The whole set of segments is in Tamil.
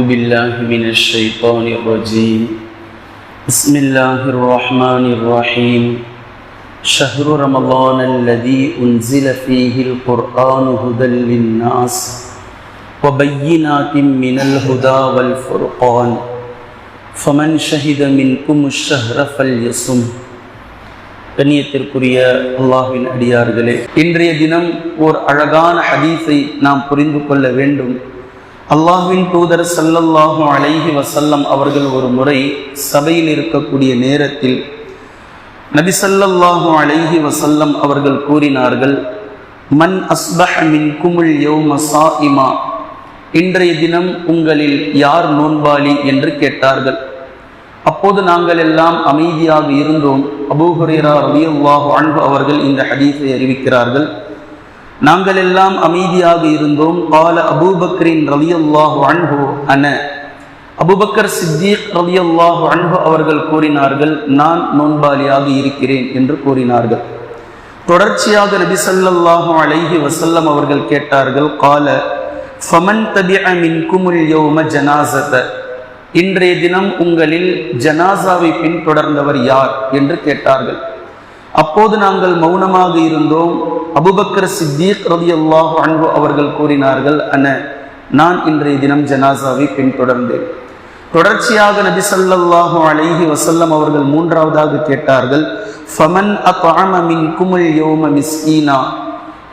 بالله من الشيطان الرجيم بسم الله الرحمن الرحيم شهر رمضان الذي أنزل فيه القرآن هدى للناس وبينات من الهدى والفرقان فمن شهد منكم الشهر فليصم கண்ணியத்திற்குரிய அல்லாஹ்வின் அடியார்களே இன்றைய தினம் ஓர் அழகான ஹதீஸை நாம் புரிந்து கொள்ள வேண்டும் அல்லாஹ்வின் தூதர் ஸல்லல்லாஹு அலைஹி வசல்லம் அவர்கள் ஒரு முறை சபையில் இருக்கக்கூடிய நேரத்தில் நபி ஸல்லல்லாஹு அலைஹி வசல்லம் அவர்கள் கூறினார்கள் மன் அஸ்பஹ மின் குமுல் யோம சாஇமா இன்றைய தினம் உங்களில் யார் நோன்பாளி? என்று கேட்டார்கள். அப்போது நாங்கள் எல்லாம் அமைதியாக இருந்தோம். அபூ ஹுரேரா அன்பு அவர்கள் இந்த ஹதீஸை அறிவிக்கிறார்கள். நாங்கள் எல்லாம் அமைதியாக இருந்தோம். கால அபூபக்கரின் ரலியல்லாஹு அன்ஹு அன அபுபக்கர் சித்திக் ரலியல்லாஹு அன்ஹு அவர்கள் கூறினார்கள் நான் நோன்பாளியாக இருக்கிறேன் என்று கூறினார்கள். தொடர்ச்சியாக நபி ஸல்லல்லாஹு அலைஹி வசல்லம் அவர்கள் கேட்டார்கள் கால ஃபமன் தபிஅ மின்குமுல் யௌம ஜனாசத இன்றைய தினம் உங்களில் ஜனாசாவை பின்தொடர்ந்தவர் யார்? என்று கேட்டார்கள். அப்போது நாங்கள் மௌனமாக இருந்தோம். அபுபக்கர் சித்தீக் ரதி அல்லாஹ் அன்பு அவர்கள் கூறினார்கள் அன நான் இன்றைய தினம் ஜனாசாவை பின்தொடர்ந்தேன். தொடர்ச்சியாக நபி சல்லாஹு அலைஹி வசல்லம் அவர்கள் மூன்றாவதாக கேட்டார்கள் ஃபமன் அத்அம மின்குமுல் யோம மிஸ்கீனா?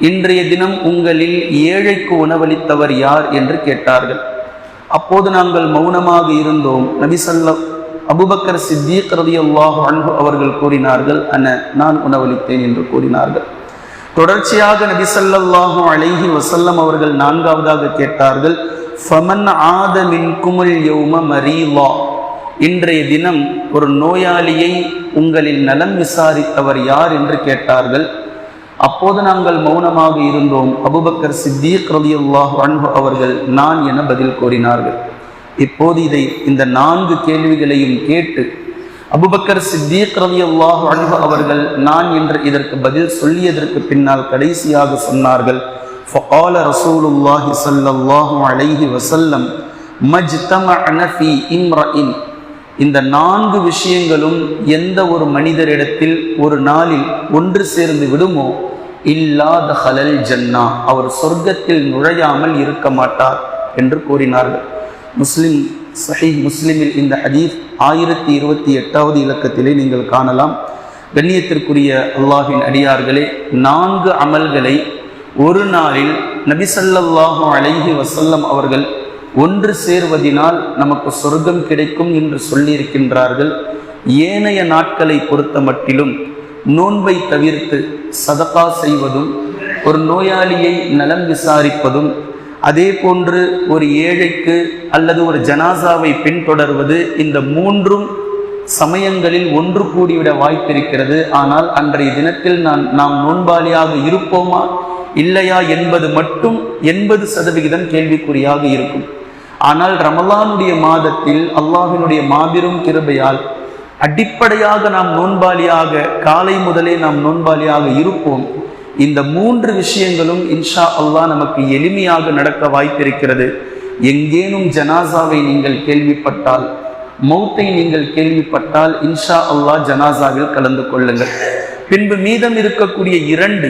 இன்றைய தினம் உங்களில் ஏழைக்கு உணவளித்தவர் யார்? என்று கேட்டார்கள். அப்போது நாங்கள் மௌனமாக இருந்தோம். நபிசல்ல அபுபக்கர் சித்தீக் ரலியல்லாஹு அன்பு அவர்கள் கூறினார்கள் அன நான் உணவளித்தேன் என்று கூறினார்கள். தொடர்ச்சியாக நபி ஸல்லல்லாஹு அலைஹி வசல்லம் அவர்கள் நான்காவதாக கேட்டார்கள் ஃபமன் ஆத மின் குமுல் யௌம மரீலா இன்றைய தினம் ஒரு நோயாளியை உங்களில் நலம் விசாரித்தவர் யார் என்று கேட்டார்கள். அப்போது நாங்கள் மௌனமாக இருந்தோம். அபுபக்கர் சித்தீக் ரலியல்லாஹு அன்பு அவர்கள் நான் என பதில் கூறினார்கள். இப்போது இதை இந்த நான்கு கேள்விகளையும் கேட்டு அபுபக்கர் சித்தீக் ரலியல்லாஹு அன்ஹு அவர்கள் நான் என்று இதற்கு பதில் சொல்லியதற்கு பின்னால் கடைசியாக சொன்னார்கள் فقال رسول الله صلى الله عليه وسلم ما اجتمعنا في امرئ இந்த நான்கு விஷயங்களும் எந்த ஒரு மனிதரிடத்தில் ஒரு நாளில் ஒன்று சேர்ந்து விடுமோ இல்லாத ஹலல் ஜன்னா அவர் சொர்க்கத்தில் நுழையாமல் இருக்க மாட்டார் என்று கூறினார்கள் முஸ்லிம் சஹி முஸ்லிமில் இந்த ஹதீஸ் ஆயிரத்தி இருபத்தி எட்டாவது இலக்கத்திலே நீங்கள் காணலாம். கண்ணியத்திற்குரிய அல்லாஹின் அடியார்களே நான்கு அமல்களை ஒரு நாளில் நபிசல்லாஹு அலைஹி வசல்லம் அவர்கள் ஒன்று சேர்வதினால் நமக்கு சொர்க்கம் கிடைக்கும் என்று சொல்லியிருக்கின்றார்கள். ஏனைய நாட்களை பொறுத்த மட்டிலும் நோன்பை தவிர்த்து சதகா செய்வதும் ஒரு நோயாளியை நலம் விசாரிப்பதும் அதே போன்று ஒரு ஏழைக்கு அல்லது ஒரு ஜனாசாவை பின்தொடர்வது இந்த மூன்றும் சமயங்களில் ஒன்று கூடிவிட வாய்ப்பிருக்கிறது. ஆனால் அன்றைய தினத்தில் நான் நாம் நோன்பாளியாக இருப்போமா? இல்லையா என்பது மட்டும் எண்பது சதவிகிதம் கேள்விக்குறியாக இருக்கும். ஆனால் ரமலானுடைய மாதத்தில் அல்லாஹினுடைய மாபெரும் கிருபையால் அடிப்படையாக நாம் நோன்பாளியாக காலை முதலே நாம் நோன்பாளியாக இருப்போம். இந்த மூன்று விஷயங்களும் இன்ஷா அல்லாஹ் நமக்கு எளிமையாக நடக்க வாய்ப்பிருக்கிறது. எங்கேனும் ஜனாசாவை நீங்கள் கேள்விப்பட்டால் மௌத்தை நீங்கள் கேள்விப்பட்டால் இன்ஷா அல்லாஹ் ஜனாசாவில் கலந்து கொள்ளுங்கள். பின்பு மீதம் இருக்கக்கூடிய இரண்டு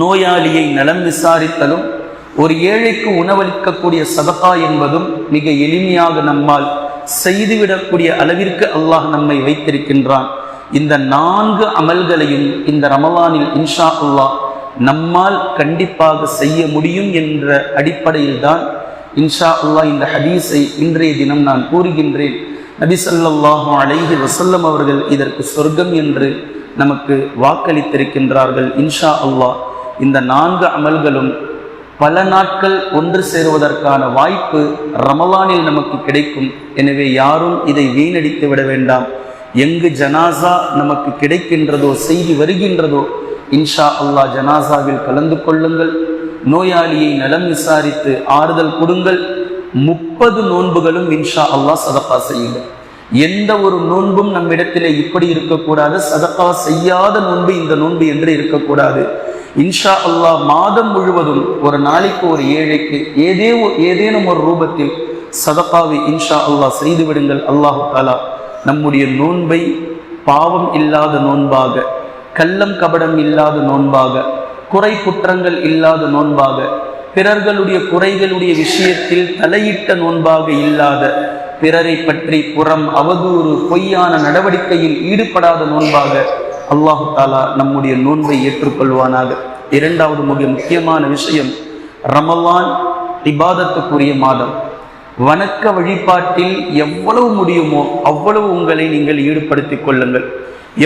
நோயாளியை நலம் விசாரித்தலும் ஒரு ஏழைக்கு உணவளிக்கக்கூடிய சதகா என்பதும் மிக எளிமையாக நம்மால் செய்துவிடக்கூடிய அளவிற்கு அல்லாஹ் நம்மை வைத்திருக்கின்றான். இந்த நான்கு அமல்களையும் இந்த ரமலானில் இன்ஷா அல்லாஹ் நம்மால் கண்டிப்பாக செய்ய முடியும் என்ற அடிப்படையில் தான் இன்ஷா அல்லாஹ் இந்த ஹதீஸை இன்றைய தினம் நான் கூறுகின்றேன். நபி ஸல்லல்லாஹு அலைஹி வசல்லம் அவர்கள் இதற்கு சொர்க்கம் என்று நமக்கு வாக்களித்திருக்கின்றார்கள். இன்ஷா அல்லாஹ் இந்த நான்கு அமல்களும் பல நாட்கள் ஒன்று சேருவதற்கான வாய்ப்பு ரமலானில் நமக்கு கிடைக்கும். எனவே யாரும் இதை வீணடித்து விட வேண்டாம். எங்கு ஜனாசா நமக்கு கிடைக்கின்றதோ செய்தி வருகின்றதோ இன்ஷா அல்லாஹ் ஜனாசாவில் கலந்து கொள்ளுங்கள். நோயாளியை நலம் விசாரித்து ஆறுதல் கொடுங்கள். முப்பது நோன்புகளும் இன்ஷா அல்லாஹ் சதப்பா செய்யுங்கள். எந்த ஒரு நோன்பும் நம்மிடத்திலே இப்படி இருக்கக்கூடாது. சதப்பா செய்யாத நோன்பு இந்த நோன்பு என்று இருக்கக்கூடாது. இன்ஷா அல்லாஹ் மாதம் முழுவதும் ஒரு நாளைக்கு ஒரு ஏழைக்கு ஏதே ஏதேனும் ஒரு ரூபத்தில் சதப்பாவை இன்ஷா அல்லாஹ் செய்து விடுங்கள். அல்லாஹு தாலா நம்முடைய நோன்பை பாவம் இல்லாத நோன்பாக கள்ளம் கபடம் இல்லாத நோன்பாக குறை குற்றங்கள் இல்லாத நோன்பாக பிறர்களுடைய குறைகளுடைய விஷயத்தில் தலையிட்ட நோன்பாக இல்லாத பிறரை பற்றி புறம் அவதூறு பொய்யான நடவடிக்கையில் ஈடுபடாத நோன்பாக அல்லாஹு தாலா நம்முடைய நோன்பை ஏற்றுக்கொள்வானாக. இரண்டாவது மிக முக்கியமான விஷயம் ரமலான் இபாதத்துக்குரிய மாதம். வணக்க வழிபாட்டில் எவ்வளவு முடியுமோ அவ்வளவு உங்களை நீங்கள் ஈடுபடுத்திக் கொள்ளுங்கள்.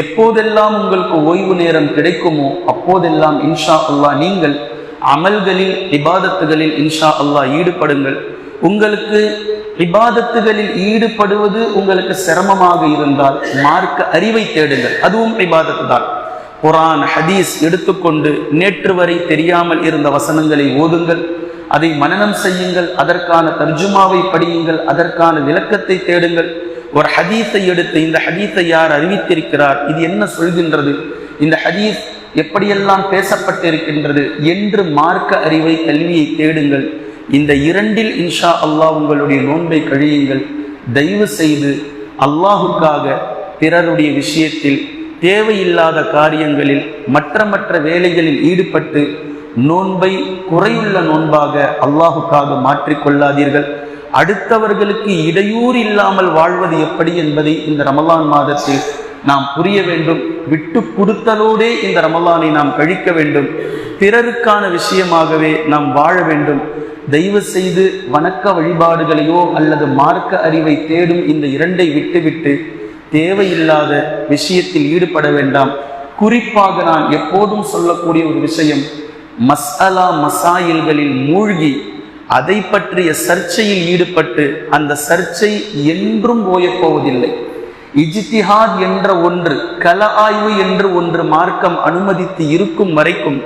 எப்போதெல்லாம் உங்களுக்கு ஓய்வு நேரம் கிடைக்குமோ அப்போதெல்லாம் இன்ஷா அல்லா நீங்கள் அமல்களில் இபாதத்துகளில் இன்ஷா அல்லா ஈடுபடுங்கள். உங்களுக்கு இபாதத்துகளில் ஈடுபடுவது உங்களுக்கு சிரமமாக இருந்தால் மார்க்க அறிவை தேடுங்கள். அதுவும் இபாதத்து தான். குரான் ஹதீஸ் எடுத்துக்கொண்டு நேற்று வரை தெரியாமல் இருந்த வசனங்களை ஓதுங்கள். அதை மனனம் செய்யுங்கள் அதற்கான தர்ஜுமாவை படியுங்கள் அதற்கான விளக்கத்தை தேடுங்கள். ஒரு ஹதீஸை எடுத்து இந்த ஹதீஸை யார் அறிவித்திருக்கிறார் இது என்ன சொல்கின்றது? இந்த ஹதீஸ் எப்படியெல்லாம் பேசப்பட்டிருக்கின்றது என்று மார்க்க அறிவை கல்வியை தேடுங்கள். இந்த இரண்டில் இன்ஷா அல்லாஹ் உங்களுடைய நோன்பை கழியுங்கள். தயவு செய்து அல்லாஹுக்காக பிறருடைய விஷயத்தில் தேவையில்லாத காரியங்களில் மற்ற மற்ற வேலைகளில் ஈடுபட்டு நோன்பை குறையுள்ள நோன்பாக அல்லாஹுக்காக மாற்றிக்கொள்ளாதீர்கள் அடுத்தவர்களுக்கு இடையூறு இல்லாமல் வாழ்வது எப்படி என்பதை இந்த ரமலான் மாதத்தில் நாம் புரிய வேண்டும். விட்டு கொடுத்தலோடே இந்த ரமலானை நாம் கழிக்க வேண்டும். பிறருக்கான விஷயமாகவே நாம் வாழ வேண்டும். தயவு செய்து வணக்க வழிபாடுகளையோ அல்லது மார்க்க அறிவை தேடும் இந்த இரண்டை விட்டுவிட்டு தேவையில்லாத விஷயத்தில் ஈடுபட வேண்டாம். குறிப்பாக நான் எப்போதும் சொல்லக்கூடிய ஒரு விஷயம் மசாலா மசாயில்களில் மூழ்கி அதை பற்றிய சர்ச்சையில் ஈடுபட்டு அந்த சர்ச்சை என்றும் ஓயப்போவதில்லை இஜித்திஹாத் என்ற ஒன்று கல ஆய்வு என்று ஒன்று மார்க்கம் அனுமதித்து இருக்கும் வரைக்கும்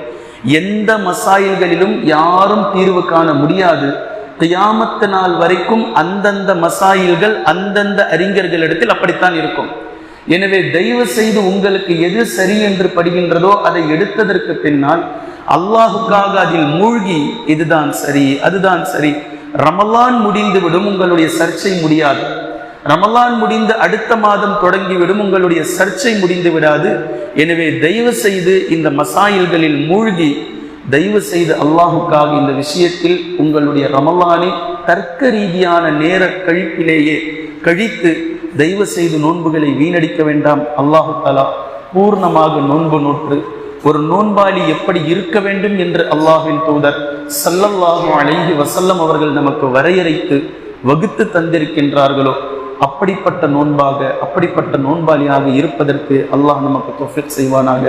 எந்த மசாயில்களிலும் யாரும் தீர்வு காண முடியாது. தியாமத்து நாள் வரைக்கும் அந்தந்த மசாயில்கள் அந்தந்த அறிஞர்களிடத்தில் அப்படித்தான் இருக்கும். எனவே தயவு செய்து உங்களுக்கு எது சரி என்று படுகின்றதோ அதை எடுத்ததற்கு பின்னால் அல்லாஹுக்காக அதில் மூழ்கி இதுதான் சரி அதுதான் சரி. ரமலான் முடிந்துவிடும் உங்களுடைய சர்ச்சை முடியாது. ரமலான் முடிந்து அடுத்த மாதம் தொடங்கிவிடும் உங்களுடைய சர்ச்சை முடிந்து விடாது. எனவே தயவு செய்து இந்த மசாயில்களில் மூழ்கி தயவு செய்து அல்லாஹுக்காக இந்த விஷயத்தில் உங்களுடைய ரமலானை தர்க்க ரீதியான நேர கழிப்பிலேயே கழித்து தயவு செய்து நோன்புகளை வீணடிக்க வேண்டாம். அல்லாஹு தலா பூர்ணமாக நோன்பு நோற்று. ஒரு நோன்பாளி எப்படி இருக்க வேண்டும் என்று அல்லாஹின் தூதர் சல்லல்லாஹு அழகி வசல்லம் அவர்கள் நமக்கு வரையறைத்து வகுத்து தந்திருக்கின்றார்களோ அப்படிப்பட்ட நோன்பாக அப்படிப்பட்ட நோன்பாளியாக இருப்பதற்கு அல்லாஹ் நமக்கு தொஃபிக் செய்வானாக.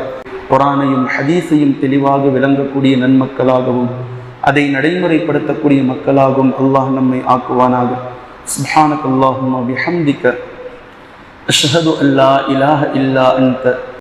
குரானையும் ஹதீஸையும் தெளிவாக விளங்கக்கூடிய நன்மக்களாகவும் அதை நடைமுறைப்படுத்தக்கூடிய மக்களாகவும் அல்லாஹ் நம்மை ஆக்குவானாக. சுஹானக் அல்லாஹும் பிஹம்திக அஷ்ஹது அல்லா இலாஹ இல்லா அந்த